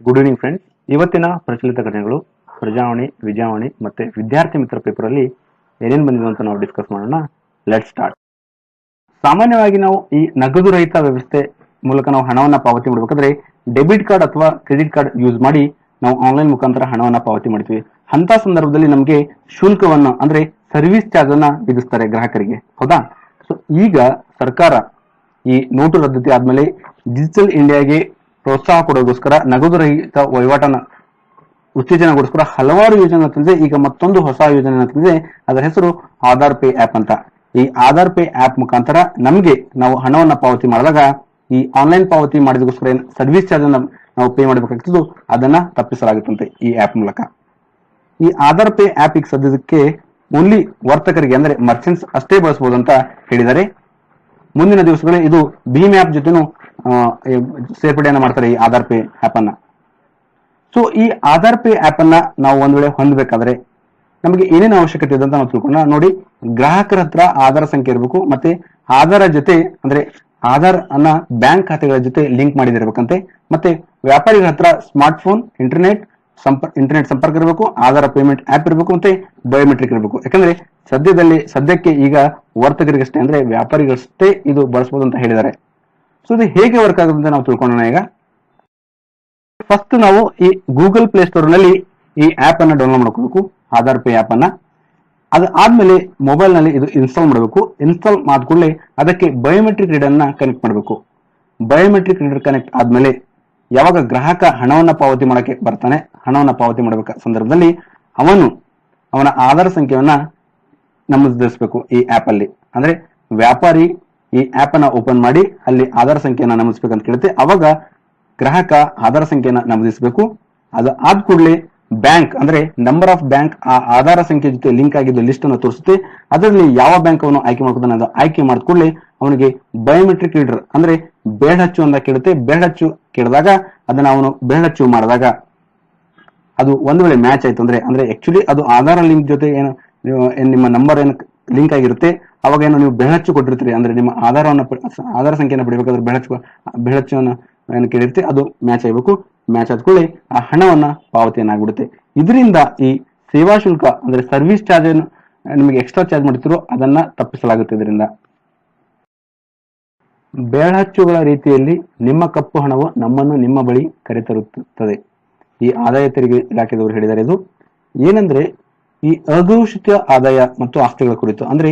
Good evening friends ಇವತ್ತಿನ ಪ್ರಚಲಿತ ಘಟನೆಗಳು ಪ್ರಜಾವಾಣಿ, ವಿಜಾವಾಣಿ ಮತ್ತೆ ವಿದ್ಯಾರ್ಥಿ ಮಿತ್ರ ಪೇಪರ್ ಅಲ್ಲಿ ಏನೇನು ಬಂದಿದೆ ಅಂತ ನಾವು ಡಿಸ್ಕಸ್ ಮಾಡೋಣ. ಲೆಟ್ ಸ್ಟಾರ್ಟ್ ಸಾಮಾನ್ಯವಾಗಿ ನಾವು ಈ ನಗದು ರಹಿತ ವ್ಯವಸ್ಥೆ ಮೂಲಕ ನಾವು ಹಣವನ್ನ ಪಾವತಿ ಮಾಡಬೇಕಾದ್ರೆ ಡೆಬಿಟ್ ಕಾರ್ಡ್ ಅಥವಾ ಕ್ರೆಡಿಟ್ ಕಾರ್ಡ್ ಯೂಸ್ ಮಾಡಿ ನಾವು ಆನ್ಲೈನ್ ಮುಖಾಂತರ ಹಣವನ್ನ ಪಾವತಿ ಮಾಡ್ತೀವಿ. ಅಂತ ಸಂದರ್ಭದಲ್ಲಿ ನಮಗೆ ಶುಲ್ಕವನ್ನ ಅಂದ್ರೆ ಸರ್ವಿಸ್ ಚಾರ್ಜ್ ಅನ್ನ ವಿಧಿಸ್ತಾರೆ ಗ್ರಾಹಕರಿಗೆ. ಹೌದಾ? ಸೊ ಈಗ ಸರ್ಕಾರ ಈ ನೋಟು ರದ್ದತಿ ಆದ್ಮೇಲೆ ಡಿಜಿಟಲ್ ಇಂಡಿಯಾಗೆ ಪ್ರೋತ್ಸಾಹ ಕೊಡೋಗೋಸ್ಕರ ನಗದು ರಹಿತ ವಹಿವಾಟನ ಉತ್ತೇಜನಗೋಸ್ಕರ ಹಲವಾರು ಯೋಜನೆ ತಂದಿದೆ. ಈಗ ಮತ್ತೊಂದು ಹೊಸ ಯೋಜನೆ ತಂದಿದೆ. ಅದರ ಹೆಸರು ಆಧಾರ್ ಪೇ ಆಪ್ ಅಂತ. ಈ ಆಧಾರ್ ಪೇ ಆಪ್ ಮುಖಾಂತರ ನಮಗೆ ನಾವು ಹಣವನ್ನ ಪಾವತಿ ಮಾಡಿದಾಗ, ಈ ಆನ್ಲೈನ್ ಪಾವತಿ ಮಾಡಿದಗೋಸ್ಕರ ಏನ್ ಸರ್ವಿಸ್ ಚಾರ್ಜ್ ಅನ್ನ ನಾವು ಪೇ ಮಾಡಬೇಕಾಗ್ತದೋ ಅದನ್ನ ತಪ್ಪಿಸಲಾಗುತ್ತಂತೆ ಈ ಆಪ್ ಮೂಲಕ. ಈ ಆಧಾರ್ ಪೇ ಆಪ್ ಈಗ ಸದ್ಯದಕ್ಕೆ ಓನ್ಲಿ ವರ್ತಕರಿಗೆ ಅಂದ್ರೆ ಮರ್ಚೆಂಟ್ಸ್ ಅಷ್ಟೇ ಬಳಸಬಹುದು ಅಂತ ಹೇಳಿದ್ದಾರೆ. ಮುಂದಿನ ದಿವಸಗಳಲ್ಲಿ ಇದು ಭೀಮ್ ಆಪ್ ಜೊತೆನೂ ಸೇರ್ಪಡೆಯನ್ನ ಮಾಡ್ತಾರೆ ಈ ಆಧಾರ್ ಪೇ ಆಪ್ ಅನ್ನ. ಸೊ ಈ ಆಧಾರ್ ಪೇ ಆಪ್ ಅನ್ನ ನಾವು ಒಂದ್ ವೇಳೆ ಹೊಂದಬೇಕಾದ್ರೆ ನಮಗೆ ಏನೇನು ಅವಶ್ಯಕತೆ ಇದೆ ಅಂತ ನಾವು ತಿಳ್ಕೊಂಡ ನೋಡಿ, ಗ್ರಾಹಕರ ಹತ್ರ ಆಧಾರ್ ಸಂಖ್ಯೆ ಇರಬೇಕು, ಮತ್ತೆ ಆಧಾರ ಜೊತೆ, ಅಂದ್ರೆ ಆಧಾರ್ ಅನ್ನ ಬ್ಯಾಂಕ್ ಖಾತೆಗಳ ಜೊತೆ ಲಿಂಕ್ ಮಾಡಿದಿರ್ಬೇಕಂತೆ, ಮತ್ತೆ ವ್ಯಾಪಾರಿಗಳ ಹತ್ರ ಸ್ಮಾರ್ಟ್ ಫೋನ್ ಇಂಟರ್ನೆಟ್ ಸಂಪರ್ಕ ಇಂಟರ್ನೆಟ್ ಸಂಪರ್ಕ ಇರಬೇಕು, ಆಧಾರ ಪೇಮೆಂಟ್ ಆಪ್ ಇರಬೇಕು, ಮತ್ತೆ ಬಯೋಮೆಟ್ರಿಕ್ ಇರಬೇಕು. ಯಾಕಂದ್ರೆ ಸದ್ಯದಲ್ಲಿ, ಸದ್ಯಕ್ಕೆ ಈಗ ವರ್ತಕರಿಗಷ್ಟೇ, ಅಂದ್ರೆ ವ್ಯಾಪಾರಿಗಳಷ್ಟೇ ಇದು ಬಳಸಬಹುದು ಅಂತ ಹೇಳಿದ್ದಾರೆ. ಸೊ ಇದು ಹೇಗೆ ವರ್ಕ್ ಆಗುತ್ತೆ ನಾವು ತಿಳ್ಕೊಳ್ಳೋಣ ಈಗ. ಫಸ್ಟ್ ನಾವು ಈ ಗೂಗಲ್ ಪ್ಲೇ ಸ್ಟೋರ್ನಲ್ಲಿ ಈ ಆಪ್ ಅನ್ನ ಡೌನ್ಲೋಡ್ ಮಾಡ್ಕೋಬೇಕು ಆಧಾರ್ ಪೇ ಆಪ್ ಅನ್ನ. ಅದು ಆದ್ಮೇಲೆ ಮೊಬೈಲ್ನಲ್ಲಿ ಇದು ಇನ್ಸ್ಟಾಲ್ ಮಾಡಬೇಕು. ಇನ್ಸ್ಟಾಲ್ ಮಾಡ್ಕೊಳ್ಳಿ ಅದಕ್ಕೆ ಬಯೋಮೆಟ್ರಿಕ್ ರೀಡರ್ನ ಕನೆಕ್ಟ್ ಮಾಡಬೇಕು. ಬಯೋಮೆಟ್ರಿಕ್ ರೀಡರ್ ಕನೆಕ್ಟ್ ಆದ್ಮೇಲೆ ಯಾವಾಗ ಗ್ರಾಹಕ ಹಣವನ್ನ ಪಾವತಿ ಮಾಡಕ್ಕೆ ಬರ್ತಾನೆ, ಹಣವನ್ನ ಪಾವತಿ ಮಾಡಬೇಕ ಸಂದರ್ಭದಲ್ಲಿ ಅವನು ಅವನ ಆಧಾರ್ ಸಂಖ್ಯೆಯನ್ನ ನಮೂದಿಸಬೇಕು ಈ ಆಪ್ ಅಲ್ಲಿ. ಅಂದ್ರೆ ವ್ಯಾಪಾರಿ ಈ ಆಪ್ ಅನ್ನ ಓಪನ್ ಮಾಡಿ, ಅಲ್ಲಿ ಆಧಾರ್ ಸಂಖ್ಯೆಯನ್ನ ನಮೂದಿಸಬೇಕಂತ ಕೇಳುತ್ತೆ. ಅವಾಗ ಗ್ರಾಹಕ ಆಧಾರ್ ಸಂಖ್ಯೆಯನ್ನ ನಮೂದಿಸಬೇಕು. ಅದು ಆದ ಕೂಡಲೇ ಬ್ಯಾಂಕ್ ಅಂದ್ರೆ ನಂಬರ್ ಆಫ್ ಬ್ಯಾಂಕ್ ಆ ಆಧಾರ ಸಂಖ್ಯೆ ಜೊತೆ ಲಿಂಕ್ ಆಗಿದ್ದು ಲಿಸ್ಟ್ ಅನ್ನು ತೋರಿಸುತ್ತೆ. ಅದರಲ್ಲಿ ಯಾವ ಬ್ಯಾಂಕ್ ಅವನು ಆಯ್ಕೆ ಮಾಡ್ಕೊಂಡ ಆಯ್ಕೆ ಮಾಡಿದ ಕೂಡಲೇ ಅವನಿಗೆ ಬಯೋಮೆಟ್ರಿಕ್ ರೀಡರ್ ಅಂದ್ರೆ ಬೇಡಚ್ಚು ಅಂತ ಕೇಳುತ್ತೆ. ಬೇಡಚ್ಚು ಕೇಳಿದಾಗ ಅದನ್ನ ಅವನು ಬೇಡಚ್ಚು ಮಾಡಿದಾಗ ಅದು ಒಂದು ವೇಳೆ ಮ್ಯಾಚ್ ಆಯ್ತು ಅಂದ್ರೆ ಅಂದ್ರೆ ಆಕ್ಚುಲಿ ಅದು ಆಧಾರ ಲಿಂಕ್ ಜೊತೆ ಏನು ನಿಮ್ಮ ನಂಬರ್ ಏನು ಲಿಂಕ್ ಆಗಿರುತ್ತೆ. ಅವಾಗ ಏನು ನೀವು ಬೆಳಚ್ಚು ಕೊಟ್ಟಿರ್ತೀರಿ, ಅಂದ್ರೆ ನಿಮ್ಮ ಆಧಾರವನ್ನು ಆಧಾರ ಸಂಖ್ಯೆಯನ್ನು ಪಡಿಬೇಕಾದ್ರೆ ಬೆಳಚ್ಚು ಬೆಳಚನ್ನು ಏನು ಕೇಳಿರ್ತೀರಿ ಅದು ಮ್ಯಾಚ್ ಆಗಬೇಕು. ಮ್ಯಾಚ್ ಆದ್ಕೊಳ್ಳಿ ಆ ಹಣವನ್ನ ಪಾವತಿಯನ್ನಾಗ್ಬಿಡುತ್ತೆ. ಇದರಿಂದ ಈ ಸೇವಾ ಶುಲ್ಕ, ಅಂದ್ರೆ ಸರ್ವಿಸ್ ಚಾರ್ಜ್ ಏನು ನಿಮಗೆ ಎಕ್ಸ್ಟ್ರಾ ಚಾರ್ಜ್ ಮಾಡ್ತಿರೋ, ಅದನ್ನ ತಪ್ಪಿಸಲಾಗುತ್ತೆ ಇದರಿಂದ. ಬೆಳಹಚ್ಚುಗಳ ರೀತಿಯಲ್ಲಿ ನಿಮ್ಮ ಕಪ್ಪು ಹಣವು ನಮ್ಮನ್ನು ನಿಮ್ಮ ಬಳಿ ಕರೆತರುತ್ತದೆ. ಈ ಆದಾಯ ತೆರಿಗೆ ಇಲಾಖೆದವರು ಹೇಳಿದ್ದಾರೆ ಇದು. ಏನಂದ್ರೆ ಈ ಅಘೋಷಿತ ಆದಾಯ ಮತ್ತು ಆಸ್ತಿಗಳ ಕುರಿತು, ಅಂದ್ರೆ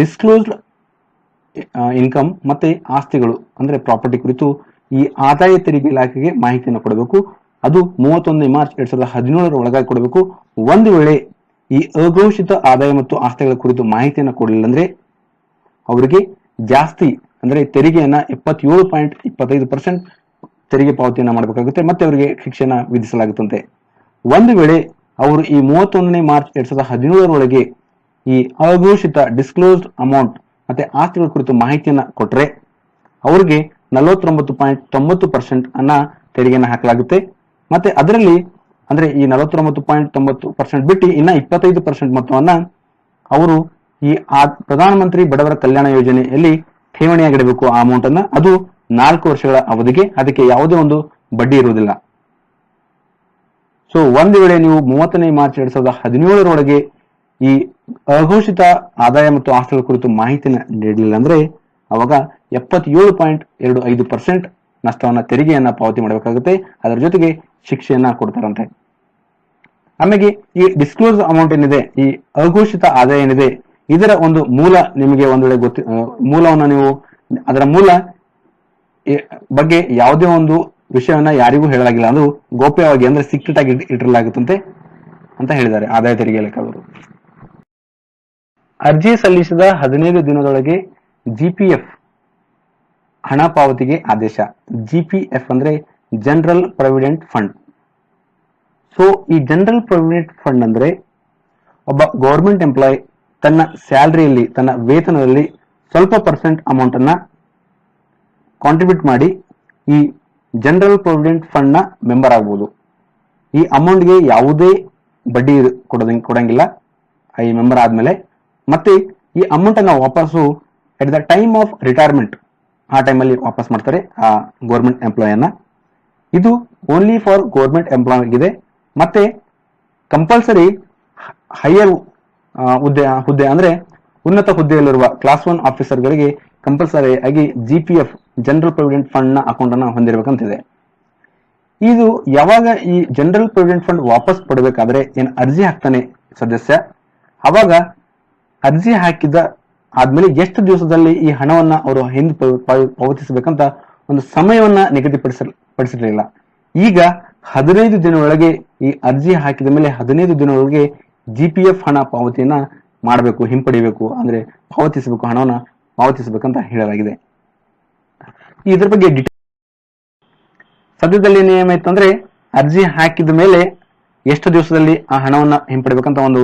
ಡಿಸ್ಕ್ಲೋಸ್ಡ್ ಇನ್ಕಮ್ ಮತ್ತೆ ಆಸ್ತಿಗಳು, ಅಂದ್ರೆ ಪ್ರಾಪರ್ಟಿ ಕುರಿತು ಈ ಆದಾಯ ತೆರಿಗೆ ಇಲಾಖೆಗೆ ಮಾಹಿತಿಯನ್ನು ಕೊಡಬೇಕು. ಅದು ಮೂವತ್ತೊಂದನೇ ಮಾರ್ಚ್ ಎರಡ್ ಸಾವಿರದ ಹದಿನೇಳರ ಒಳಗಾಗಿ ಕೊಡಬೇಕು. ಒಂದು ವೇಳೆ ಈ ಅಘೋಷಿತ ಆದಾಯ ಮತ್ತು ಆಸ್ತಿಗಳ ಕುರಿತು ಮಾಹಿತಿಯನ್ನು ಕೊಡಲಿಲ್ಲ ಅಂದ್ರೆ ಅವರಿಗೆ ಜಾಸ್ತಿ, ಅಂದ್ರೆ ತೆರಿಗೆಯನ್ನ ಎಪ್ಪತ್ತೇಳು ಪಾಯಿಂಟ್ ಇಪ್ಪತ್ತೈದು ಪರ್ಸೆಂಟ್ ತೆರಿಗೆ ಪಾವತಿಯನ್ನ ಮಾಡಬೇಕಾಗುತ್ತೆ, ಮತ್ತೆ ಅವರಿಗೆ ಶಿಕ್ಷಣ ವಿಧಿಸಲಾಗುತ್ತಂತೆ. ಒಂದು ವೇಳೆ ಅವರು ಈ ಮೂವತ್ತೊಂದನೇ ಮಾರ್ಚ್ ಎರಡ್ ಸಾವಿರದ ಹದಿನೇಳರೊಳಗೆ ಈ ಅಘೋಷಿತ ಡಿಸ್ಕ್ಲೋಸ್ಡ್ ಅಮೌಂಟ್ ಮತ್ತೆ ಆಸ್ತಿಗಳ ಕುರಿತು ಮಾಹಿತಿಯನ್ನ ಕೊಟ್ಟರೆ ಅವರಿಗೆ ನಲವತ್ತೊಂಬತ್ತು ಪಾಯಿಂಟ್ ತೊಂಬತ್ತು ಪರ್ಸೆಂಟ್ ಅನ್ನ ತೆರಿಗೆಯನ್ನು ಹಾಕಲಾಗುತ್ತೆ. ಮತ್ತೆ ಅದರಲ್ಲಿ ಅಂದ್ರೆ ಈ ನಲವತ್ತೊಂಬತ್ತು ಪಾಯಿಂಟ್ ತೊಂಬತ್ತು ಪರ್ಸೆಂಟ್ ಬಿಟ್ಟು ಇನ್ನ ಇಪ್ಪತ್ತೈದು ಪರ್ಸೆಂಟ್ ಮೊತ್ತವನ್ನ ಅವರು ಈ ಆ ಪ್ರಧಾನಮಂತ್ರಿ ಬಡವರ ಕಲ್ಯಾಣ ಯೋಜನೆಯಲ್ಲಿ ಠೇವಣಿಯಾಗಿಡಬೇಕು ಆ ಅಮೌಂಟ್ ಅನ್ನ. ಅದು ನಾಲ್ಕು ವರ್ಷಗಳ ಅವಧಿಗೆ. ಅದಕ್ಕೆ ಯಾವುದೇ ಒಂದು ಬಡ್ಡಿ ಇರುವುದಿಲ್ಲ. ಸೊ ಒಂದು ವೇಳೆ ನೀವು ಮೂವತ್ತನೇ ಮಾರ್ಚ್ ಎರಡ್ ಸಾವಿರದ ಹದಿನೇಳರೊಳಗೆ ಈ ಅಘೋಷಿತ ಆದಾಯ ಮತ್ತು ಆಸ್ತಿಗಳ ಕುರಿತು ಮಾಹಿತಿನ ನೀಡಲಿಲ್ಲ ಅಂದ್ರೆ ಅವಾಗ ಎಪ್ಪತ್ತೇಳು ಪಾಯಿಂಟ್ ಎರಡು ಐದು ಪರ್ಸೆಂಟ್ ನಷ್ಟವನ್ನ ತೆರಿಗೆಯನ್ನ ಪಾವತಿ ಮಾಡಬೇಕಾಗುತ್ತೆ. ಅದರ ಜೊತೆಗೆ ಶಿಕ್ಷೆಯನ್ನ ಕೊಡ್ತಾರಂತೆ. ಆಮೇಲೆ ಈ ಡಿಸ್ಕ್ಲೋಸ್ ಅಮೌಂಟ್ ಏನಿದೆ, ಈ ಅಘೋಷಿತ ಆದಾಯ ಏನಿದೆ, ಇದರ ಒಂದು ಮೂಲ ನಿಮಗೆ ಒಂದು ವೇಳೆ ಗೊತ್ತಿ ಮೂಲವನ್ನು ನೀವು ಅದರ ಮೂಲ ಬಗ್ಗೆ ಯಾವುದೇ ಒಂದು ವಿಷಯವನ್ನ ಯಾರಿಗೂ ಹೇಳಲಾಗಿಲ್ಲ. ಅದು ಗೋಪ್ಯವಾಗಿ ಅಂದ್ರೆ ಸೀಕ್ರೆಟ್ ಆಗಿ ಇಟ್- ಇಟ್ಟಿರಲಾಗುತ್ತಂತೆ ಅಂತ ಹೇಳಿದ್ದಾರೆ ಆದಾಯ ತೆರಿಗೆ ಇಲಾಖೆಯವರು ಅರ್ಜಿ ಸಲ್ಲಿಸಿದ ಹದಿನೈದು ದಿನದೊಳಗೆ ಜಿಪಿಎಫ್ ಹಣ ಪಾವತಿಗೆ ಆದೇಶ. ಜಿಪಿಎಫ್ ಅಂದ್ರೆ ಜನರಲ್ ಪ್ರಾವಿಡೆಂಟ್ ಫಂಡ್ ಸೊ ಈ ಜನರಲ್ ಪ್ರಾವಿಡೆಂಟ್ ಫಂಡ್ ಅಂದ್ರೆ ಒಬ್ಬ ಗೌರ್ಮೆಂಟ್ ಎಂಪ್ಲಾಯ್ ತನ್ನ ಸ್ಯಾಲರಿಯಲ್ಲಿ ತನ್ನ ವೇತನದಲ್ಲಿ ಸ್ವಲ್ಪ ಪರ್ಸೆಂಟ್ ಅಮೌಂಟ್ ಅನ್ನ ಕಾಂಟ್ರಿಬ್ಯೂಟ್ ಮಾಡಿ ಈ ಜನರಲ್ ಪ್ರಾವಿಡೆಂಟ್ ಫಂಡ್ನ ಮೆಂಬರ್ ಆಗ್ಬೋದು. ಈ ಅಮೌಂಟ್ಗೆ ಯಾವುದೇ ಬಡ್ಡಿ ಕೊಡೋದಂಗ್ ಕೊಡಂಗಿಲ್ಲ. ಈ ಮೆಂಬರ್ ಆದ್ಮೇಲೆ ಮತ್ತೆ ಈ ಅಮೌಂಟ್ ಅನ್ನ ವಾಪಸ್ಸು at the time of retirement ಆ ಟೈಮಲ್ಲಿ ವಾಪಸ್ ಮಾಡ್ತಾರೆ ಆ ಗೌರ್ಮೆಂಟ್ ಎಂಪ್ಲಾಯನ್ನ ಇದು ಓನ್ಲಿ ಫಾರ್ ಗೋರ್ಮೆಂಟ್ ಎಂಪ್ಲಾಯ್ ಇದೆ ಮತ್ತೆ ಕಂಪಲ್ಸರಿ ಹೈಯರ್ ಹುದ್ದೆ ಹುದ್ದೆ ಅಂದ್ರೆ ಉನ್ನತ ಹುದ್ದೆಯಲ್ಲಿರುವ ಕ್ಲಾಸ್ ಒನ್ ಆಫೀಸರ್ಗಳಿಗೆ ಕಂಪಲ್ಸರಿ ಆಗಿ G P F general provident ಫಂಡ್ನ account ಅನ್ನ ಹೊಂದಿರಬೇಕಂತಿದೆ. ಇದು ಯಾವಾಗ ಈ ಜನರಲ್ ಪ್ರೊವಿಡೆಂಟ್ ಫಂಡ್ ವಾಪಸ್ ಪಡಬೇಕಾದ್ರೆ ಏನ್ ಅರ್ಜಿ ಹಾಕ್ತಾನೆ ಸದಸ್ಯ? ಅವಾಗ ಅರ್ಜಿ ಹಾಕಿದ ಆದ್ಮೇಲೆ ಎಷ್ಟು ದಿವಸದಲ್ಲಿ ಈ ಹಣವನ್ನ ಅವರು ಹಿಂದೆ ಪಾವತಿಸಬೇಕಂತ ಒಂದು ಸಮಯವನ್ನ ನಿಗದಿಪಡಿಸ ಪಡಿಸಿರಲಿಲ್ಲ. ಈಗ ಹದಿನೈದು ದಿನದೊಳಗೆ ಈ ಅರ್ಜಿ ಹಾಕಿದ ಮೇಲೆ ಹದಿನೈದು ದಿನದೊಳಗೆ ಜಿ ಪಿ ಎಫ್ ಹಣ ಪಾವತಿಯನ್ನ ಮಾಡಬೇಕು, ಹಿಂಪಡಿಬೇಕು, ಅಂದ್ರೆ ಪಾವತಿಸಬೇಕು, ಹಣವನ್ನ ಪಾವತಿಸಬೇಕಂತ ಹೇಳಲಾಗಿದೆ. ಇದ್ರ ಬಗ್ಗೆ ಡಿಟೇಲ್ ಸದ್ಯದಲ್ಲಿ ನಿಯಮ ಇತ್ತಂದ್ರೆ ಅರ್ಜಿ ಹಾಕಿದ ಮೇಲೆ ಎಷ್ಟು ದಿವಸದಲ್ಲಿ ಆ ಹಣವನ್ನ ಹಿಂಪಡಿಬೇಕಂತ ಒಂದು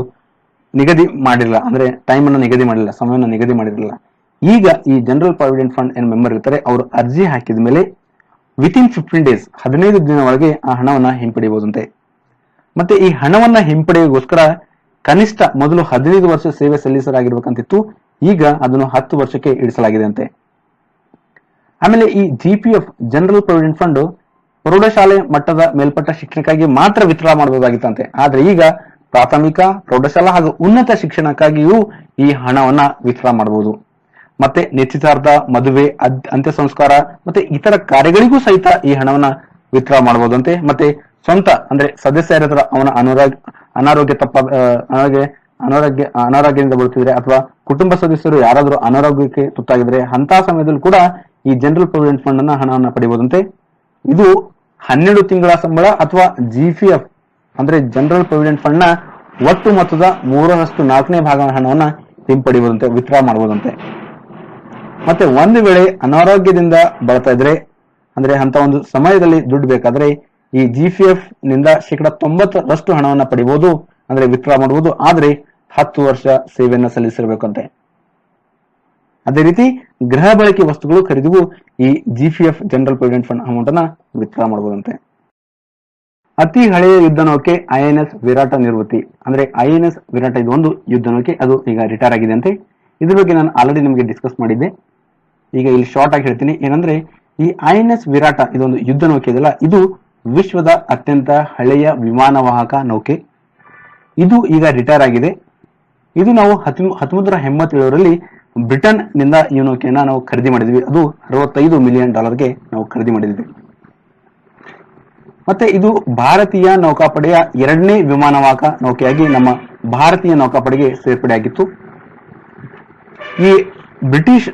ನಿಗದಿ ಮಾಡಿಲ್ಲ ಅಂದ್ರೆ ಟೈಮ್ ಅನ್ನು ನಿಗದಿ ಮಾಡಿಲ್ಲ ಸಮಯವನ್ನು ನಿಗದಿ ಮಾಡಿರಲಿಲ್ಲ. ಈಗ ಈ ಜನರಲ್ ಪ್ರಾವಿಡೆಂಟ್ ಫಂಡ್ ಏನ್ ಮೆಂಬರ್ ಇರ್ತಾರೆ, ಅವರು ಅರ್ಜಿ ಹಾಕಿದ ಮೇಲೆ ವಿತಿನ್ ಫಿಫ್ಟೀನ್ ಡೇಸ್ ಹದಿನೈದು ದಿನ ಒಳಗೆ ಆ ಹಣವನ್ನ ಹಿಂಪಡಿಬಹುದಂತೆ ಮತ್ತೆ ಈ ಹಣವನ್ನ ಹಿಂಪಡೆಯೋಗೋಸ್ಕರ ಕನಿಷ್ಠ ಮೊದಲು ಹದಿನೈದು ವರ್ಷ ಸೇವೆ ಸಲ್ಲಿಸಲಾಗಿರ್ಬೇಕಂತಿತ್ತು ಈಗ ಅದನ್ನು ಹತ್ತು ವರ್ಷಕ್ಕೆ ಇಳಿಸಲಾಗಿದೆ ಅಂತೆ ಆಮೇಲೆ ಈ ಜಿ ಜನರಲ್ ಪ್ರೊವಿಡೆಂಟ್ ಫಂಡ್ ಪ್ರೌಢಶಾಲೆ ಮಟ್ಟದ ಮೇಲ್ಪಟ್ಟ ಶಿಕ್ಷಣಕ್ಕಾಗಿ ಮಾತ್ರ ವಿತರಣಾ ಮಾಡಬಹುದಾಗಿತ್ತಂತೆ. ಆದ್ರೆ ಈಗ ಪ್ರಾಥಮಿಕ ಪ್ರೌಢಶಾಲಾ ಹಾಗೂ ಉನ್ನತ ಶಿಕ್ಷಣಕ್ಕಾಗಿಯೂ ಈ ಹಣವನ್ನ ವಿತರಣೆ ಮಾಡಬಹುದು. ಮತ್ತೆ ನಿಶ್ಚಿತಾರ್ಥ, ಮದುವೆ ಅಂತ್ಯ ಸಂಸ್ಕಾರ ಮತ್ತೆ ಇತರ ಕಾರ್ಯಗಳಿಗೂ ಸಹಿತ ಈ ಹಣವನ್ನ ವಿತರಣಾ ಮಾಡಬಹುದಂತೆ. ಮತ್ತೆ ಸ್ವಂತ ಅಂದ್ರೆ ಸದಸ್ಯರ ಹತ್ರ ಅವನ ಅನಾರೋಗ್ಯ ಅನಾರೋಗ್ಯ ತಪ್ಪ ಅನಾರೋಗ್ಯ ಅನಾರೋಗ್ಯ, ಅನಾರೋಗ್ಯದಿಂದ ಬರುತ್ತಿದ್ರೆ ಅಥವಾ ಕುಟುಂಬ ಸದಸ್ಯರು ಯಾರಾದರೂ ಅನಾರೋಗ್ಯಕ್ಕೆ ತುತ್ತಾಗಿದ್ರೆ ಅಂತ ಸಮಯದಲ್ಲೂ ಕೂಡ ಈ ಜನರಲ್ ಪ್ರೊವಿಡೆಂಟ್ ಫಂಡ್ ಅನ್ನ ಹಣವನ್ನ ಪಡಿಬಹುದಂತೆ ಇದು ಹನ್ನೆರಡು ತಿಂಗಳ ಸಂಬಳ ಅಥವಾ ಜಿಪಿಎಫ್ ಅಂದ್ರೆ ಜನರಲ್ ಪ್ರೊವಿಡೆಂಟ್ ಫಂಡ್ನ ಒಟ್ಟು ಮೊತ್ತದ ಮೂರರಷ್ಟು ನಾಲ್ಕನೇ ಭಾಗ ಹಣವನ್ನ ಹಿಂಪಡಿಬಹುದಂತೆ ವಿತ್ಡ್ರಾ ಮಾಡಬಹುದಂತೆ ಮತ್ತೆ ಒಂದು ವೇಳೆ ಅನಾರೋಗ್ಯದಿಂದ ಬಳತಾ ಇದ್ರೆ, ಅಂದ್ರೆ ಅಂತ ಒಂದು ಸಮಯದಲ್ಲಿ ದುಡ್ಡು ಬೇಕಾದ್ರೆ ಈ ಜಿಪಿಎಫ್ನಿಂದ ಶೇಕಡ ತೊಂಬತ್ತರಷ್ಟು ಹಣವನ್ನ ಪಡಿಬಹುದು ಅಂದ್ರೆ ವಿತ್ಡ್ರಾ ಮಾಡಬಹುದು ಆದ್ರೆ ಹತ್ತು ವರ್ಷ ಸೇವೆಯನ್ನ ಸಲ್ಲಿಸಿರ್ಬೇಕಂತೆ. ಅದೇ ರೀತಿ ಗೃಹ ಬಳಕೆ ವಸ್ತುಗಳು ಖರೀದಿಗೂ ಈ GPF general provident fund amount ಅನ್ನ ವಿತ್ಡ್ರಾ ಮಾಡಬಹುದಂತೆ. ಅತಿ ಹಳೆಯ ಯುದ್ಧ ನೌಕೆ ಐ ಎನ್ ಎಸ್ ವಿರಾಟ ನಿವೃತ್ತಿ ಅಂದ್ರೆ ಐಎನ್ಎಸ್ ಎನ್ ಎಸ್ ವಿರಾಟ ಇದು ಒಂದು ಯುದ್ಧ ನೌಕೆ ಅದು ಈಗ ರಿಟೈರ್ ಆಗಿದೆ ಅಂತೆ. ಇದ್ರ ಬಗ್ಗೆ ನಾನು ಆಲ್ರೆಡಿ ನಿಮಗೆ ಡಿಸ್ಕಸ್ ಮಾಡಿದ್ದೆ. ಈಗ ಇಲ್ಲಿ ಶಾರ್ಟ್ ಆಗಿ ಹೇಳ್ತೀನಿ. ಏನಂದ್ರೆ ಈ ಐ ಎನ್ ಎಸ್ ವಿರಾಟ ಇದೊಂದು ಯುದ್ಧ ನೌಕೆ ಇದೆಯಲ್ಲ ಇದು ವಿಶ್ವದ ಅತ್ಯಂತ ಹಳೆಯ ವಿಮಾನವಾಹಕ ನೌಕೆ. ಇದು ಈಗ ರಿಟೈರ್ ಆಗಿದೆ. ಇದು ನಾವು ಹತ್ತೊಂಬತ್ತು ಎಂಬತ್ತೇಳರಲ್ಲಿ ಬ್ರಿಟನ್ನಿಂದ ಈ ನೌಕೆಯನ್ನ ನಾವು ಖರೀದಿ ಮಾಡಿದ್ವಿ. ಅದು ಅರವತ್ತೈದು ಮಿಲಿಯನ್ ಡಾಲರ್ಗೆ ನಾವು ಖರೀದಿ ಮಾಡಿದ್ವಿ. ಮತ್ತೆ ಇದು ಭಾರತೀಯ ನೌಕಾಪಡೆಯ ಎರಡನೇ ವಿಮಾನವಾಹಕ ನೌಕೆಯಾಗಿ ನಮ್ಮ ಭಾರತೀಯ ನೌಕಾಪಡೆಗೆ ಸೇರ್ಪಡೆಯಾಗಿತ್ತು ಈ ಬ್ರಿಟಿಷ್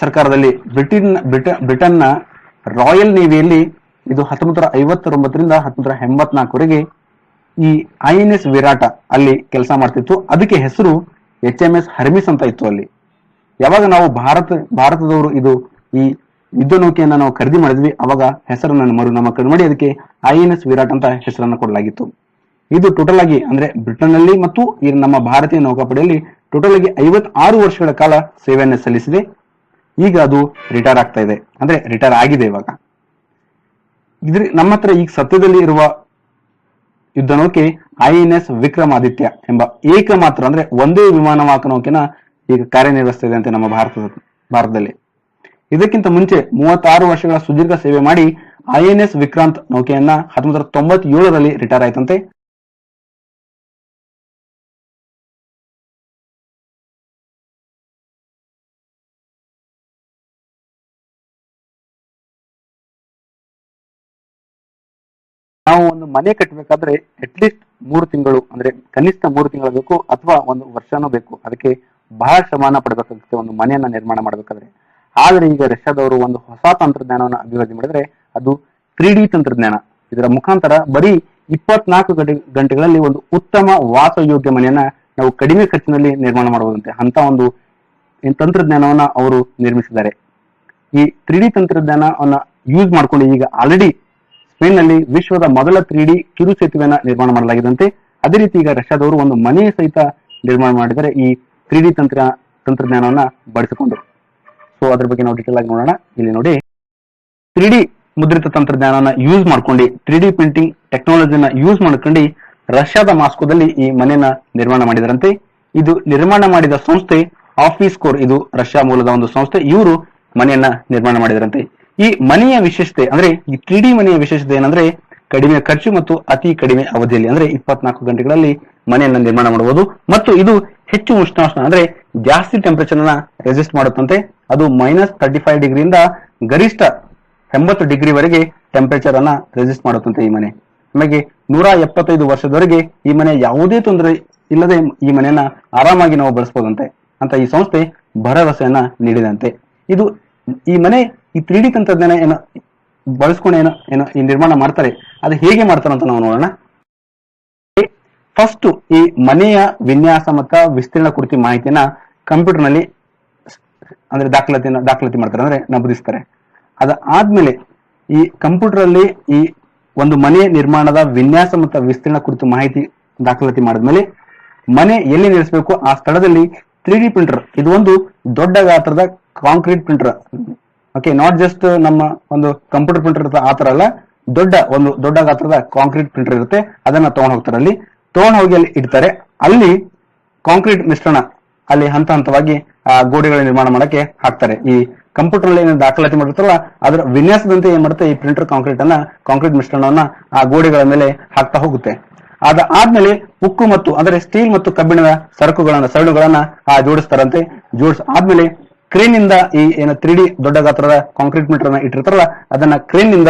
ಸರ್ಕಾರದಲ್ಲಿ ಬ್ರಿಟನ್, ಬ್ರಿಟ- ಬ್ರಿಟನ್ನ ರಾಯಲ್ ನೇವಿಯಲ್ಲಿ ಇದು ಹತ್ತೊಂಬತ್ತರ ಐವತ್ತೊಂಬತ್ತರಿಂದ ಹತ್ತೊಂಬತ್ತರ ಎಂಬತ್ನಾಲ್ಕವರೆಗೆ ಈ ಐ ಎನ್ ಎಸ್ ವಿರಾಟ ಅಲ್ಲಿ ಕೆಲಸ ಮಾಡ್ತಿತ್ತು. ಅದಕ್ಕೆ ಹೆಸರು ಎಚ್ ಎಂ ಎಸ್ ಹರ್ಮಿಸ್ ಅಂತ ಇತ್ತು ಅಲ್ಲಿ. ಯಾವಾಗ ನಾವು ಭಾರತ, ಭಾರತದವರು ಇದು ಈ ಯುದ್ಧ ನೌಕೆಯನ್ನ ನಾವು ಖರೀದಿ ಮಾಡಿದ್ವಿ, ಅವಾಗ ಹೆಸರನ್ನು ಮರು ನಾಮಕರಣ ಮಾಡಿ, ಅದಕ್ಕೆ ಐ ಎನ್ ಎಸ್ ವಿರಾಟ್ ಅಂತ ಹೆಸರನ್ನು ಕೊಡಲಾಗಿತ್ತು. ಇದು ಟೋಟಲ್ ಆಗಿ ಅಂದ್ರೆ ಬ್ರಿಟನ್ನಲ್ಲಿ ಮತ್ತು ಈ ನಮ್ಮ ಭಾರತೀಯ ನೌಕಾಪಡೆಯಲ್ಲಿ ಟೋಟಲ್ ಆಗಿ ಐವತ್ತಾರು ವರ್ಷಗಳ ಕಾಲ ಸೇವೆಯನ್ನು ಸಲ್ಲಿಸಿದೆ. ಈಗ ಅದು ರಿಟೈರ್ ಆಗ್ತಾ ಇದೆ. ಅಂದ್ರೆ ರಿಟೈರ್ ಆಗಿದೆ ಇವಾಗ. ಇದ್ರ ನಮ್ಮ ಹತ್ರ ಈಗ ಸತ್ಯದಲ್ಲಿ ಇರುವ ಯುದ್ಧ ನೌಕೆ ಐ ಎನ್ ಎಸ್ ವಿಕ್ರಮಾದಿತ್ಯ ಎಂಬ ಏಕಮಾತ್ರ ಅಂದ್ರೆ ಒಂದೇ ವಿಮಾನವಾಹಕ ನೌಕೆನ ಈಗ ಕಾರ್ಯನಿರ್ವಹಿಸ್ತಿದೆ ಅಂತ ನಮ್ಮ ಭಾರತದ ಭಾರತದಲ್ಲಿ. ಇದಕ್ಕಿಂತ ಮುಂಚೆ ಮೂವತ್ತಾರು ವರ್ಷಗಳ ಸುದೀರ್ಘ ಸೇವೆ ಮಾಡಿ ಐಎನ್ಎಸ್ ಎಸ್ ವಿಕ್ರಾಂತ್ ನೌಕೆಯನ್ನ ಹತ್ತೊಂಬತ್ತರ ತೊಂಬತ್ತೇಳರಲ್ಲಿ ರಿಟೈರ್ ಆಯ್ತಂತೆ. ನಾವು ಒಂದು ಮನೆ ಕಟ್ಟಬೇಕಾದ್ರೆ ಅಟ್ಲೀಸ್ಟ್ ಮೂರು ತಿಂಗಳು, ಅಂದ್ರೆ ಕನಿಷ್ಠ ಮೂರು ತಿಂಗಳು ಬೇಕು ಅಥವಾ ಒಂದು ವರ್ಷನೂ ಬೇಕು. ಅದಕ್ಕೆ ಬಹಳ ಶ್ರಮಾನ ಪಡಬೇಕಾಗುತ್ತೆ, ಒಂದು ಮನೆಯನ್ನ ನಿರ್ಮಾಣ ಮಾಡಬೇಕಾದ್ರೆ. ಆದ್ರೆ ಈಗ ರಷ್ಯಾದವರು ಒಂದು ಹೊಸ ತಂತ್ರಜ್ಞಾನವನ್ನು ಅಭಿವೃದ್ಧಿ ಮಾಡಿದ್ರೆ ಅದು ತ್ರೀ ತಂತ್ರಜ್ಞಾನ. ಇದರ ಮುಖಾಂತರ ಬರೀ ಇಪ್ಪತ್ನಾಲ್ಕು ಗಂಟೆ, ಗಂಟೆಗಳಲ್ಲಿ ಒಂದು ಉತ್ತಮ ವಾಸಯೋಗ್ಯ ಮನೆಯನ್ನ ನಾವು ಕಡಿಮೆ ಖರ್ಚಿನಲ್ಲಿ ನಿರ್ಮಾಣ ಮಾಡಬಹುದಂತೆ ಅಂತ ಒಂದು ತಂತ್ರಜ್ಞಾನವನ್ನ ಅವರು ನಿರ್ಮಿಸಿದ್ದಾರೆ. ಈ ತ್ರೀ ತಂತ್ರಜ್ಞಾನವನ್ನ ಯೂಸ್ ಮಾಡ್ಕೊಂಡು ಈಗ ಆಲ್ರೆಡಿ ಸ್ಪೇನ್ನಲ್ಲಿ ವಿಶ್ವದ ಮೊದಲ ತ್ರೀ ಡಿ ಕಿರು ಸೇತುವೆಯನ್ನ ನಿರ್ಮಾಣ ಮಾಡಲಾಗಿದಂತೆ ಅದೇ ರೀತಿ ಈಗ ರಷ್ಯಾದವರು ಒಂದು ಮನೆ ಸಹಿತ ನಿರ್ಮಾಣ ಮಾಡಿದರೆ ಈ ತ್ರೀ ಡಿ ತಂತ್ರ, ತಂತ್ರಜ್ಞಾನವನ್ನ ಬಳಸಿಕೊಂಡು ಸೊ ಅದ್ರ ಬಗ್ಗೆ ನಾವು ಡೀಟೇಲ್ ಆಗಿ ನೋಡೋಣ. ಇಲ್ಲಿ ನೋಡಿ. ತ್ರೀ ಡಿ ಮುದ್ರಿತ ತಂತ್ರಜ್ಞಾನವನ್ನ ಯೂಸ್ ಮಾಡ್ಕೊಂಡು, ತ್ರೀ ಡಿ ಪ್ರಿಂಟಿಂಗ್ ಟೆಕ್ನಾಲಜಿನ ಯೂಸ್ ಮಾಡ್ಕೊಂಡು ರಷ್ಯಾದ ಮಾಸ್ಕೋದಲ್ಲಿ ಈ ಮನೆಯನ್ನ ನಿರ್ಮಾಣ ಮಾಡಿದರಂತೆ. ಇದು ನಿರ್ಮಾಣ ಮಾಡಿದ ಸಂಸ್ಥೆ ಆಫೀಸ್ ಕೋರ್ ಇದು ರಷ್ಯಾ ಮೂಲದ ಒಂದು ಸಂಸ್ಥೆ. ಇವರು ಮನೆಯನ್ನ ನಿರ್ಮಾಣ ಮಾಡಿದರಂತೆ. ಈ ಮನೆಯ ವಿಶೇಷತೆ ಅಂದ್ರೆ, ಈ ತ್ರೀ ಡಿ ಮನೆಯ ವಿಶೇಷತೆ ಏನಂದ್ರೆ, ಕಡಿಮೆ ಖರ್ಚು ಮತ್ತು ಅತಿ ಕಡಿಮೆ ಅವಧಿಯಲ್ಲಿ, ಅಂದ್ರೆ ಇಪ್ಪತ್ನಾಲ್ಕು ಗಂಟೆಗಳಲ್ಲಿ ಮನೆಯನ್ನ ನಿರ್ಮಾಣ ಮಾಡಬಹುದು. ಮತ್ತು ಇದು ಹೆಚ್ಚು ಉಷ್ಣಾಂಶ, ಅಂದ್ರೆ ಜಾಸ್ತಿ ಟೆಂಪರೇಚರ್ ಅನ್ನ ರೆಸಿಸ್ಟ್ ಮಾಡುತ್ತಂತೆ. ಅದು ಮೈನಸ್ ತರ್ಟಿ ಫೈವ್ ಡಿಗ್ರಿಯಿಂದ ಗರಿಷ್ಠ ಎಂಬತ್ತು ಡಿಗ್ರಿ ವರೆಗೆ ಟೆಂಪರೇಚರ್ ಅನ್ನ ರೆಸಿಸ್ಟ್ ಮಾಡುತ್ತಂತೆ ಈ ಮನೆ. ನಮಗೆ ನೂರ ಎಪ್ಪತ್ತೈದು ವರ್ಷದವರೆಗೆ ಈ ಮನೆ ಯಾವುದೇ ತೊಂದರೆ ಇಲ್ಲದೆ ಈ ಮನೆಯನ್ನ ಆರಾಮಾಗಿ ನಾವು ಬಳಸಬಹುದಂತೆ ಅಂತ ಈ ಸಂಸ್ಥೆ ಭರವಸೆಯನ್ನ ನೀಡಿದಂತೆ. ಇದು ಈ ಮನೆ ಈ ತ್ರೀ ಡಿ ತಂತ್ರಜ್ಞಾನ ಏನ ಬಳಸ್ಕೊಂಡು ಏನೋ ಏನೋ ಈ ನಿರ್ಮಾಣ ಮಾಡ್ತಾರೆ, ಅದು ಹೇಗೆ ಮಾಡ್ತಾರೆ ಅಂತ ನಾವು ನೋಡೋಣ. ಫಸ್ಟ್ ಈ ಮನೆಯ ವಿನ್ಯಾಸ ಮತ್ತು ವಿಸ್ತೀರ್ಣ ಕುರಿತು ಮಾಹಿತಿಯನ್ನ ಕಂಪ್ಯೂಟರ್ನಲ್ಲಿ ಅಂದ್ರೆ ದಾಖಲಾತಿನ ದಾಖಲಾತಿ ಮಾಡ್ತಾರೆ, ಅಂದ್ರೆ ನಮೂದಿಸ್ತಾರೆ ಅದ ಆದ್ಮೇಲೆ ಈ ಕಂಪ್ಯೂಟರ್ ಅಲ್ಲಿ ಈ ಒಂದು ಮನೆ ನಿರ್ಮಾಣದ ವಿನ್ಯಾಸ ಮತ್ತು ವಿಸ್ತೀರ್ಣ ಕುರಿತು ಮಾಹಿತಿ ದಾಖಲಾತಿ ಮಾಡಿದ್ಮೇಲೆ ಮನೆ ಎಲ್ಲಿ ನಿಲ್ಲಿಸಬೇಕು ಆ ಸ್ಥಳದಲ್ಲಿ ತ್ರೀ ಡಿ ಪ್ರಿಂಟರ್ ಇದು ಒಂದು ದೊಡ್ಡ ಗಾತ್ರದ concrete printer okay not just ನಮ್ಮ ಒಂದು ಕಂಪ್ಯೂಟರ್ ಪ್ರಿಂಟರ್ ಆತರ ಅಲ್ಲ, ದೊಡ್ಡ, ಒಂದು ದೊಡ್ಡ ಗಾತ್ರದ ಕಾಂಕ್ರೀಟ್ ಪ್ರಿಂಟರ್ ಇರುತ್ತೆ. ಅದನ್ನ ತಗೊಂಡು ಹೋಗ್ತಾರೆ ಅಲ್ಲಿ. ತಗೊಂಡ್ ಹೋಗಿ ಅಲ್ಲಿ ಇಡ್ತಾರೆ. ಅಲ್ಲಿ ಕಾಂಕ್ರೀಟ್ ಮಿಶ್ರಣ, ಅಲ್ಲಿ ಹಂತ ಹಂತವಾಗಿ, ಆ, ಗೋಡೆಗಳ ನಿರ್ಮಾಣ ಮಾಡಕ್ಕೆ ಹಾಕ್ತಾರೆ. ಈ ಕಂಪ್ಯೂಟರ್ ಏನು ದಾಖಲಾತಿ ಮಾಡಿರ್ತಾರಲ್ಲ, ಅದರ ವಿನ್ಯಾಸದಂತೆ ಏನ್ ಮಾಡುತ್ತೆ, ಈ ಪ್ರಿಂಟರ್ ಕಾಂಕ್ರೀಟ್ ಅನ್ನ ಕಾಂಕ್ರೀಟ್ ಮಿಶ್ರಣವನ್ನ, ಆ ಗೋಡೆಗಳ ಮೇಲೆ ಹಾಕ್ತಾ ಹೋಗುತ್ತೆ. ಅದ ಆದ್ಮೇಲೆ ಉಕ್ಕು ಮತ್ತು, ಅಂದ್ರೆ ಸ್ಟೀಲ್ ಮತ್ತು ಕಬ್ಬಿಣದ ಸರಕುಗಳನ್ನ, ಸರಳುಗಳನ್ನ, ಆ, ಜೋಡಿಸ್ತಾರಂತೆ. ಜೋಡಿಸ್, ಆದ್ಮೇಲೆ ಕ್ರೇನ್ ಇಂದ ಈ, ಏನ ತ್ರೀ ಡಿ ದೊಡ್ಡ ಗಾತ್ರದ ಕಾಂಕ್ರೀಟ್ ಮೀಟರ್ ಇಟ್ಟಿರ್ತಾರಲ್ಲ, ಅದನ್ನ ಕ್ರೇನ್ನಿಂದ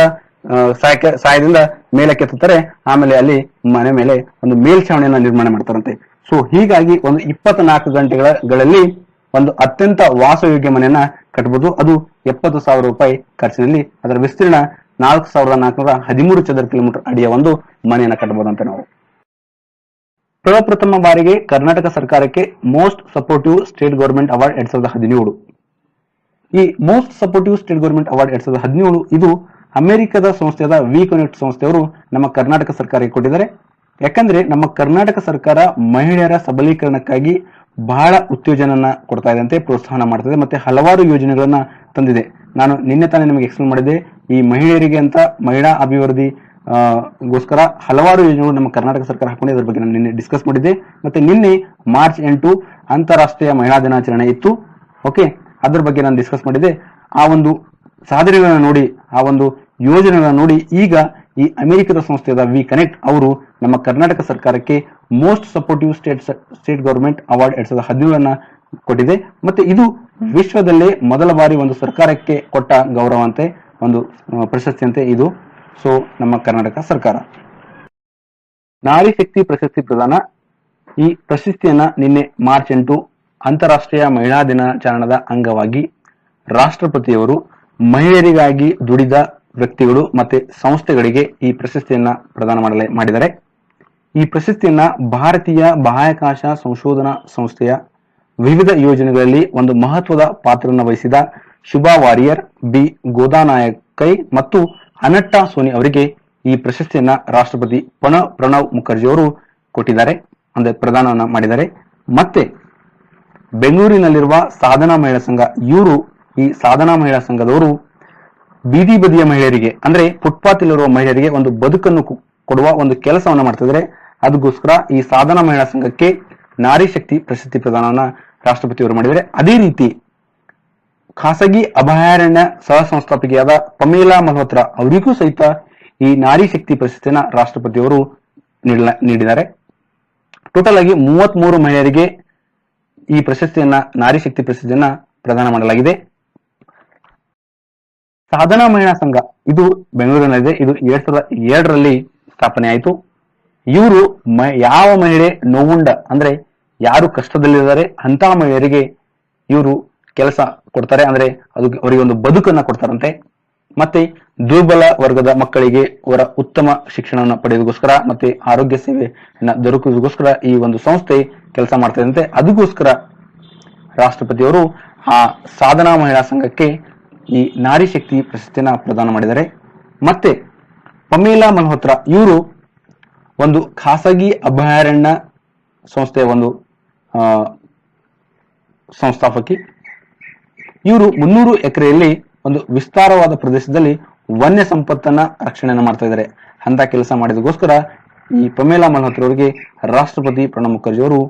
ಸಹಾಯದಿಂದ ಮೇಲಕ್ಕೆ ಎತ್ತುತ್ತಾರೆ. ಆಮೇಲೆ ಅಲ್ಲಿ ಮನೆ ಮೇಲೆ ಒಂದು ಮೇಲ್ಛಾವಣಿಯನ್ನ ನಿರ್ಮಾಣ ಮಾಡ್ತಾರಂತೆ. ಸೊ ಹೀಗಾಗಿ ಒಂದು ಇಪ್ಪತ್ನಾಲ್ಕು ಗಂಟೆಗಳಲ್ಲಿ ಒಂದು ಅತ್ಯಂತ ವಾಸಯೋಗ್ಯ ಮನೆಯನ್ನ ಕಟ್ಟಬಹುದು ಅದು ಎಪ್ಪತ್ತು ಸಾವಿರ ರೂಪಾಯಿ ಖರ್ಚಿನಲ್ಲಿ. ಅದರ ವಿಸ್ತೀರ್ಣ ನಾಲ್ಕು ಸಾವಿರದ ನಾಲ್ಕುನೂರ ಹದಿಮೂರು ಚದರ ಕಿಲೋಮೀಟರ್ ಅಡಿಯ ಒಂದು ಮನೆಯನ್ನ ಕಟ್ಟಬಹುದಂತೆ ನಾವು. ಪ್ರಪ್ರಥಮ ಬಾರಿಗೆ ಕರ್ನಾಟಕ ಸರ್ಕಾರಕ್ಕೆ most supportive state government award ಎರಡ್ ಸಾವಿರದ ಹದಿನೇಳು. ಈ most supportive state government award ಎರಡ್ ಸಾವಿರದ ಹದಿನೇಳು, ಇದು ಅಮೆರಿಕದ ಸಂಸ್ಥೆಯಾದ ವಿ ಕನೆಕ್ಟ್ ಸಂಸ್ಥೆಯವರು ನಮ್ಮ ಕರ್ನಾಟಕ ಸರ್ಕಾರಕ್ಕೆ ಕೊಟ್ಟಿದ್ದಾರೆ. ಯಾಕಂದ್ರೆ ನಮ್ಮ ಕರ್ನಾಟಕ ಸರ್ಕಾರ ಮಹಿಳೆಯರ ಸಬಲೀಕರಣಕ್ಕಾಗಿ ಬಹಳ ಉತ್ತೇಜನನ ಕೊಡ್ತಾ ಇದೆ ಅಂತೆ ಪ್ರೋತ್ಸಾಹನ ಮಾಡ್ತಾ ಇದೆ, ಮತ್ತೆ ಹಲವಾರು ಯೋಜನೆಗಳನ್ನ ತಂದಿದೆ. ನಾನು ನಿನ್ನೆ ತಾನೇ ನಿಮಗೆ ಎಕ್ಸ್ಪ್ಲೇನ್ ಮಾಡಿದೆ ಈ ಮಹಿಳೆಯರಿಗೆ ಅಂತ ಮಹಿಳಾ ಅಭಿವೃದ್ಧಿ ಗೋಸ್ಕರ ಹಲವಾರು ಯೋಜನೆಗಳು ನಮ್ಮ ಕರ್ನಾಟಕ ಸರ್ಕಾರ ಹಾಕೊಂಡಿದೆ ಅದ್ರ ಬಗ್ಗೆ ನಾನು ನಿನ್ನೆ ಡಿಸ್ಕಸ್ ಮಾಡಿದ್ದೆ. ಮತ್ತೆ ನಿನ್ನೆ ಮಾರ್ಚ್ ಎಂಟು ಅಂತಾರಾಷ್ಟ್ರೀಯ ಮಹಿಳಾ ದಿನಾಚರಣೆ ಇತ್ತು. ಓಕೆ ಅದ್ರ ಬಗ್ಗೆ ನಾನು ಡಿಸ್ಕಸ್ ಮಾಡಿದ್ದೆ. ಆ ಒಂದು ಸಾಧನೆಗಳನ್ನ ನೋಡಿ, ಆ ಒಂದು ಯೋಜನೆಗಳನ್ನ ನೋಡಿ ಈಗ ಈ ಅಮೆರಿಕದ ಸಂಸ್ಥೆಯಾದ ವಿ ಕನೆಕ್ಟ್ ಅವರು ನಮ್ಮ ಕರ್ನಾಟಕ ಸರ್ಕಾರಕ್ಕೆ most supportive state state government award ಎರಡ್ ಸಾವಿರದ ಹದಿನೇಳನ್ನ ಕೊಟ್ಟಿದೆ. ಮತ್ತೆ ಇದು ವಿಶ್ವದಲ್ಲೇ ಮೊದಲ ಬಾರಿ ಒಂದು ಸರ್ಕಾರಕ್ಕೆ ಕೊಟ್ಟ ಗೌರವ ಅಂತೆ, ಒಂದು ಪ್ರಶಸ್ತಿಯಂತೆ ಇದು. ಸೊ ನಮ್ಮ ಕರ್ನಾಟಕ ಸರ್ಕಾರ. ನಾರಿ ಶಕ್ತಿ ಪ್ರಶಸ್ತಿ ಪ್ರದಾನ. ಈ ಪ್ರಶಸ್ತಿಯನ್ನ ನಿನ್ನೆ ಮಾರ್ಚ್ ಎಂಟು ಅಂತಾರಾಷ್ಟ್ರೀಯ ಮಹಿಳಾ ದಿನಾಚರಣದ ಅಂಗವಾಗಿ ರಾಷ್ಟ್ರಪತಿಯವರು ಮಹಿಳೆಯರಿಗಾಗಿ ದುಡಿದ ವ್ಯಕ್ತಿಗಳು ಮತ್ತೆ ಸಂಸ್ಥೆಗಳಿಗೆ ಈ ಪ್ರಶಸ್ತಿಯನ್ನ ಪ್ರದಾನ ಮಾಡಲೆ ಮಾಡಿದರೆ ಈ ಪ್ರಶಸ್ತಿಯನ್ನ ಭಾರತೀಯ ಬಾಹ್ಯಾಕಾಶ ಸಂಶೋಧನಾ ಸಂಸ್ಥೆಯ ವಿವಿಧ ಯೋಜನೆಗಳಲ್ಲಿ ಒಂದು ಮಹತ್ವದ ಪಾತ್ರವನ್ನು ವಹಿಸಿದ ಶುಭಾ ವಾರಿಯರ್, ಬಿ. ಗೋದಾನಾಯಕೈ ಮತ್ತು ಅನಟ್ಟ ಸೋನಿ ಅವರಿಗೆ ಈ ಪ್ರಶಸ್ತಿಯನ್ನ ರಾಷ್ಟ್ರಪತಿ ಪಣ ಪ್ರಣವ್ ಮುಖರ್ಜಿ ಅವರು ಕೊಟ್ಟಿದ್ದಾರೆ. ಅಂದ್ರೆ ಪ್ರದಾನವನ್ನ ಮಾಡಿದ್ದಾರೆ. ಮತ್ತೆ ಬೆಂಗಳೂರಿನಲ್ಲಿರುವ ಸಾಧನಾ ಮಹಿಳಾ ಸಂಘ, ಇವರು ಈ ಸಾಧನಾ ಮಹಿಳಾ ಸಂಘದವರು ಬೀದಿ ಬದಿಯ ಮಹಿಳೆಯರಿಗೆ, ಅಂದ್ರೆ ಫುಟ್ಪಾತ್ ಇಲ್ಲಿರುವ ಮಹಿಳೆಯರಿಗೆ ಒಂದು ಬದುಕನ್ನು ಕೊಡುವ ಒಂದು ಕೆಲಸವನ್ನ ಮಾಡ್ತಿದ್ರೆ ಅದಕ್ಕೋಸ್ಕರ ಈ ಸಾಧನಾ ಮಹಿಳಾ ಸಂಘಕ್ಕೆ ನಾರಿ ಶಕ್ತಿ ಪ್ರಶಸ್ತಿ ಪ್ರದಾನವನ್ನ ರಾಷ್ಟ್ರಪತಿಯವರು ಮಾಡಿದರೆ ಅದೇ ರೀತಿ ಖಾಸಗಿ ಅಭಯಾರಣ್ಯ ಸಹ ಸಂಸ್ಥಾಪಕಿಯಾದ ಪಮೇಲಾ ಮಲ್ಹೋತ್ರ ಅವರಿಗೂ ಸಹಿತ ಈ ನಾರಿ ಶಕ್ತಿ ಪ್ರಶಸ್ತಿಯನ್ನ ರಾಷ್ಟ್ರಪತಿಯವರು ನೀಡಿದ್ದಾರೆ. ಟೋಟಲ್ ಆಗಿ ಮೂವತ್ತ್ ಮೂರು ಮಹಿಳೆಯರಿಗೆ ಈ ಪ್ರಶಸ್ತಿಯನ್ನ, ನಾರಿ ಶಕ್ತಿ ಪ್ರಶಸ್ತಿಯನ್ನ ಪ್ರದಾನ ಮಾಡಲಾಗಿದೆ. ಸಾಧನಾ ಮಹಿಳಾ ಸಂಘ. ಇದು ಬೆಂಗಳೂರಿನಲ್ಲಿದೆ. ಇದು ಎರಡ್ ಸಾವಿರದ ಎರಡರಲ್ಲಿ ಸ್ಥಾಪನೆ ಆಯಿತು. ಇವರು ಯಾವ ಮಹಿಳೆ ನೋವುಂಡ, ಅಂದ್ರೆ ಯಾರು ಕಷ್ಟದಲ್ಲಿದ್ದಾರೆ ಅಂತ ಮಹಿಳೆಯರಿಗೆ ಇವರು ಕೆಲಸ ಕೊಡ್ತಾರೆ. ಅಂದ್ರೆ ಅದು ಅವರಿಗೆ ಒಂದು ಬದುಕನ್ನ ಕೊಡ್ತಾರಂತೆ. ಮತ್ತೆ ದುರ್ಬಲ ವರ್ಗದ ಮಕ್ಕಳಿಗೆ ಅವರ ಉತ್ತಮ ಶಿಕ್ಷಣವನ್ನು ಪಡೆಯೋದಕ್ಕೋಸ್ಕರ ಮತ್ತೆ ಆರೋಗ್ಯ ಸೇವೆಯನ್ನ ದೊರಕೋದಕ್ಕೋಸ್ಕರ ಈ ಒಂದು ಸಂಸ್ಥೆ ಕೆಲಸ ಮಾಡ್ತಾ ಇದಂತೆ ಅದಕ್ಕೋಸ್ಕರ ರಾಷ್ಟ್ರಪತಿಯವರು ಆ ಸಾಧನಾ ಮಹಿಳಾ ಸಂಘಕ್ಕೆ ಈ ನಾರಿ ಶಕ್ತಿ ಪ್ರಶಸ್ತಿಯನ್ನು ಪ್ರದಾನ ಮಾಡಿದ್ದಾರೆ. ಮತ್ತೆ ಪಮೇಲಾ ಮಲ್ಹೋತ್ರ ಇವರು ಒಂದು ಖಾಸಗಿ ಅಭಯಾರಣ್ಯ ಸಂಸ್ಥೆಯ ಒಂದು ಸಂಸ್ಥಾಪಕಿ. ಇವರು ಮುನ್ನೂರು ಎಕರೆಯಲ್ಲಿ ಒಂದು ವಿಸ್ತಾರವಾದ ಪ್ರದೇಶದಲ್ಲಿ ವನ್ಯ ಸಂಪತ್ತನ್ನ ರಕ್ಷಣೆಯನ್ನು ಮಾಡ್ತಾ ಇದ್ದಾರೆ. ಅಂತ ಕೆಲಸ ಮಾಡಿದಗೋಸ್ಕರ ಈ ಪಮೇಲಾ ಮಲ್ಹೋತ್ರ ಅವರಿಗೆ ರಾಷ್ಟ್ರಪತಿ ಪ್ರಣಬ್ ಮುಖರ್ಜಿ ಅವರು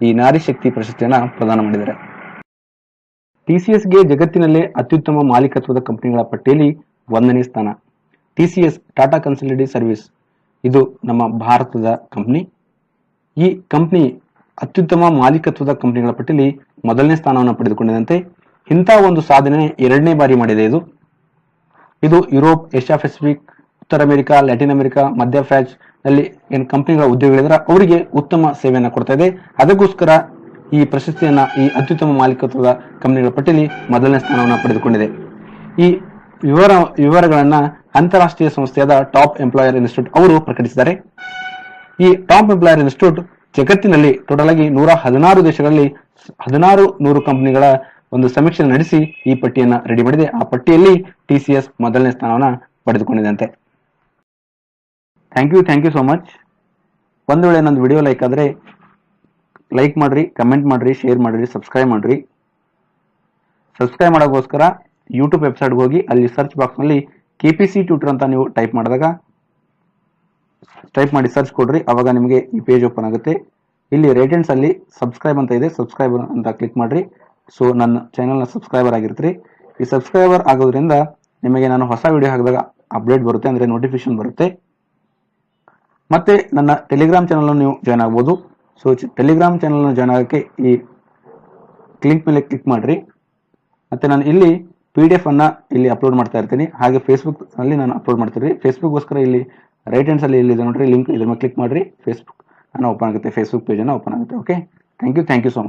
ಈ ನಾರಿ ಶಕ್ತಿ ಪ್ರಶಸ್ತಿಯನ್ನ ಪ್ರದಾನ ಮಾಡಿದ್ದಾರೆ. ಟಿಸಿಎಸ್ಗೆ ಜಗತ್ತಿನಲ್ಲೇ ಅತ್ಯುತ್ತಮ ಮಾಲೀಕತ್ವದ ಕಂಪನಿಗಳ ಪಟ್ಟಿಯಲ್ಲಿ ಒಂದನೇ ಸ್ಥಾನ. ಟಿಸಿಎಸ್ ಟಾಟಾ ಕನ್ಸಲ್ಟೆಂಟಿ ಸರ್ವಿಸ್ ಇದು ನಮ್ಮ ಭಾರತದ ಕಂಪ್ನಿ. ಈ ಕಂಪ್ನಿ ಅತ್ಯುತ್ತಮ ಮಾಲೀಕತ್ವದ ಕಂಪನಿಗಳ ಪಟ್ಟಿಯಲ್ಲಿ ಮೊದಲನೇ ಸ್ಥಾನವನ್ನು ಪಡೆದುಕೊಂಡಿದಂತೆ ಇಂಥ ಒಂದು ಸಾಧನೆ ಎರಡನೇ ಬಾರಿ ಮಾಡಿದೆ ಇದು. ಇದು ಯುರೋಪ್, ಏಷ್ಯಾ ಪೆಸಿಫಿಕ್, ಉತ್ತರ ಅಮೆರಿಕ, ಲ್ಯಾಟಿನ್ ಅಮೆರಿಕ, ಮಧ್ಯ ಫ್ರಾನ್ಸ್ನಲ್ಲಿ ಏನು ಕಂಪ್ನಿಗಳ ಉದ್ಯೋಗಿಗಳಿದ್ರೆ, ಅವರಿಗೆ ಉತ್ತಮ ಸೇವೆಯನ್ನು ಕೊಡ್ತಾ ಇದೆ. ಅದಕ್ಕೋಸ್ಕರ ಈ ಪ್ರಶಸ್ತಿಯನ್ನ ಈ ಅತ್ಯುತ್ತಮ ಮಾಲೀಕತ್ವದ ಕಂಪನಿಗಳ ಪಟ್ಟಿಯಲ್ಲಿ ಮೊದಲನೇ ಸ್ಥಾನವನ್ನು ಪಡೆದುಕೊಂಡಿದೆ. ಈ ವಿವರ, ವಿವರಗಳನ್ನ ಅಂತಾರಾಷ್ಟ್ರೀಯ ಸಂಸ್ಥೆಯಾದ ಟಾಪ್ ಎಂಪ್ಲಾಯರ್ ಇನ್ಸ್ಟಿಟ್ಯೂಟ್ ಅವರು ಪ್ರಕಟಿಸಿದ್ದಾರೆ. ಈ ಟಾಪ್ ಎಂಪ್ಲಾಯರ್ ಇನ್ಸ್ಟಿಟ್ಯೂಟ್ ಜಗತ್ತಿನಲ್ಲಿ ಟೋಟಲ್ ಆಗಿ ನೂರ ಹದಿನಾರು ದೇಶಗಳಲ್ಲಿ ಹದಿನಾರು ನೂರು ಕಂಪನಿಗಳ ಒಂದು ಸಮೀಕ್ಷೆ ನಡೆಸಿ ಈ ಪಟ್ಟಿಯನ್ನ ರೆಡಿ ಮಾಡಿದೆ. ಆ ಪಟ್ಟಿಯಲ್ಲಿ ಟಿಸಿಎಸ್ ಮೊದಲನೇ ಸ್ಥಾನವನ್ನ ಪಡೆದುಕೊಂಡಿದೆ thank you thank you so much ಒಂದು ವೇಳೆ ನನ್ನ ವಿಡಿಯೋ ಲೈಕ್ ಆದ್ರೆ ಲೈಕ್ ಮಾಡ್ರಿ ಕಮೆಂಟ್ ಮಾಡ್ರಿ ಶೇರ್ ಮಾಡ್ರಿ ಸಬ್ಸ್ಕ್ರೈಬ್ ಮಾಡ್ರಿ. ಸಬ್ಸ್ಕ್ರೈಬ್ ಮಾಡೋಕ್ಕೋಸ್ಕರ ಯೂಟ್ಯೂಬ್ ವೆಬ್ಸೈಟ್ಗೆ ಹೋಗಿ, ಅಲ್ಲಿ ಸರ್ಚ್ ಬಾಕ್ಸ್ನಲ್ಲಿ ಕೆ ಪಿ ಸಿ ಟ್ಯೂಟರ್ ಅಂತ ನೀವು ಟೈಪ್ ಮಾಡಿದಾಗ ಟೈಪ್ ಮಾಡಿ ಸರ್ಚ್ ಕೊಡ್ರಿ, ಅವಾಗ ನಿಮಗೆ ಈ ಪೇಜ್ ಓಪನ್ ಆಗುತ್ತೆ. ಇಲ್ಲಿ ರೇಟೆನ್ಸ್ ಅಲ್ಲಿ ಸಬ್ಸ್ಕ್ರೈಬ್ ಅಂತ ಇದೆ ಸಬ್ಸ್ಕ್ರೈಬರ್ ಅಂತ ಕ್ಲಿಕ್ ಮಾಡ್ರಿ. ಸೊ ನನ್ನ ಚಾನಲ್ನ ಸಬ್ಸ್ಕ್ರೈಬರ್ ಆಗಿರ್ತೀರಿ. ಈ ಸಬ್ಸ್ಕ್ರೈಬರ್ ಆಗೋದ್ರಿಂದ ನಿಮಗೆ ನಾನು ಹೊಸ ವಿಡಿಯೋ ಹಾಕಿದಾಗ ಅಪ್ಡೇಟ್ ಬರುತ್ತೆ, ಅಂದರೆ ನೋಟಿಫಿಕೇಶನ್ ಬರುತ್ತೆ. ಮತ್ತೆ ನನ್ನ ಟೆಲಿಗ್ರಾಮ್ ಚಾನಲ್ ನೀವು ಜಾಯ್ನ್ ಆಗ್ಬೋದು. ಸೊ ಟೆಲಿಗ್ರಾಮ್ ಚಾನಲ್ ಜಾಯ್ನ್ ಆಗೋಕ್ಕೆ ಈ ಕ್ಲಿಕ್ ಮೇಲೆ ಕ್ಲಿಕ್ ಮಾಡ್ರಿ. ಮತ್ತೆ ನಾನು ಇಲ್ಲಿ ಪಿ ಡಿ ಎಫ್ ಅನ್ನ ಇಲ್ಲಿ ಅಪ್ಲೋಡ್ ಮಾಡ್ತಾ ಇರ್ತೀನಿ. ಹಾಗೆ ಫೇಸ್ಬುಕ್ ಅಲ್ಲಿ ನಾನು ಅಪ್ಲೋಡ್ ಮಾಡ್ತೀನಿ ಫೇಸ್ಬುಕ್ಗೋಸ್ಕರ ಇಲ್ಲಿ ರೈಟ್ ಹ್ಯಾಂಡ್ಸಲ್ಲಿ ಇಲ್ಲಿ ನೋಡ್ರಿ. ಲಿಂಕ್ ಇದ್ರ ಮೇಲೆ ಕ್ಲಿಕ್ ಮಾಡ್ರಿ. ಫೇಸ್ಬುಕ್ ಅನ್ನ ಓಪನ್ ಆಗುತ್ತೆ. ಫೇಸ್ಬುಕ್ ಪೇಜ್ ಅನ್ನ ಓಪನ್ ಆಗುತ್ತೆ. Okay thank you thank you so